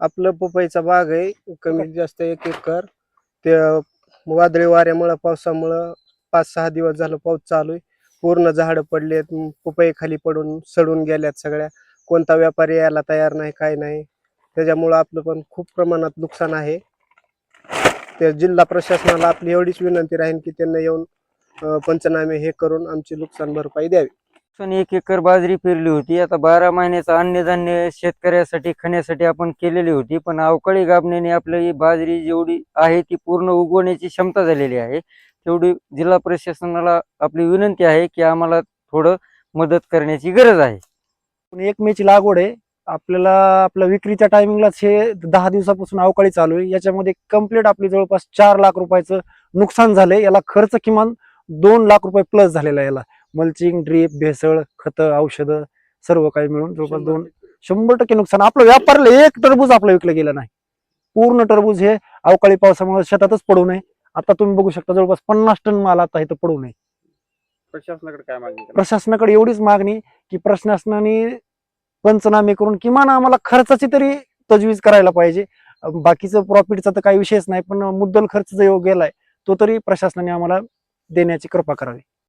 आपलं पपईचा बाग आहे कमीत जास्त एक एकर. ते वादळी वाऱ्यामुळं पावसामुळं पाच सहा दिवस झालं पाऊस चालू आहे. पूर्ण झाडं पडलेत पपई खाली पडून सडून गेल्यात सगळ्या. कोणता व्यापारी यायला तयार नाही काय नाही. त्याच्यामुळं आपलं पण खूप प्रमाणात नुकसान आहे. त्या जिल्हा प्रशासनाला आपली एवढीच विनंती राहील की त्यांना येऊन पंचनामे हे करून आमची नुकसान भरपाई द्यावी. एक एकर बाजरी पेरली होती. आता बारा महिन्याचं अन्नधान्य शेतकऱ्यासाठी खाण्यासाठी आपण केलेली होती. पण अवकाळी गाबण्याने आपली बाजरी जेवढी आहे ती पूर्ण उगवण्याची क्षमता झालेली आहे. तेवढी जिल्हा प्रशासनाला आपली विनंती आहे की आम्हाला थोडं मदत करण्याची गरज आहे. पण एक मेची लागवड आहे. आपल्याला आपल्या विक्रीच्या टायमिंगलाच हे दहा दिवसापासून अवकाळी चालू आहे. याच्यामध्ये कंप्लीट आपली जवळपास चार लाख रुपयाचं नुकसान झालंय. याला खर्च किमान दोन लाख रुपये प्लस झालेला आहे याला. मल्चिंग ड्रीप भेसळ खतं औषधं सर्व काही मिळून जवळपास दोन शंभर टक्के नुकसान. आपलं व्यापारला एक टरबूज आपलं विकलं गेलं नाही. पूर्ण टरबूज हे अवकाळी पावसामुळे शेतातच पडू नये. आता तुम्ही बघू शकता जवळपास पन्नास टन माल आता इथं पडू नये. प्रशासनाकडे काय मागणी? प्रशासनाकडे एवढीच मागणी की प्रशासनाने पंचनामे करून किमान आम्हाला खर्चाची तरी तजवीज करायला पाहिजे. बाकीचं प्रॉफिटचा तर काही विषयच नाही पण मुद्दल खर्च जो गेलाय तो तरी प्रशासनाने आम्हाला देण्याची कृपा करावी.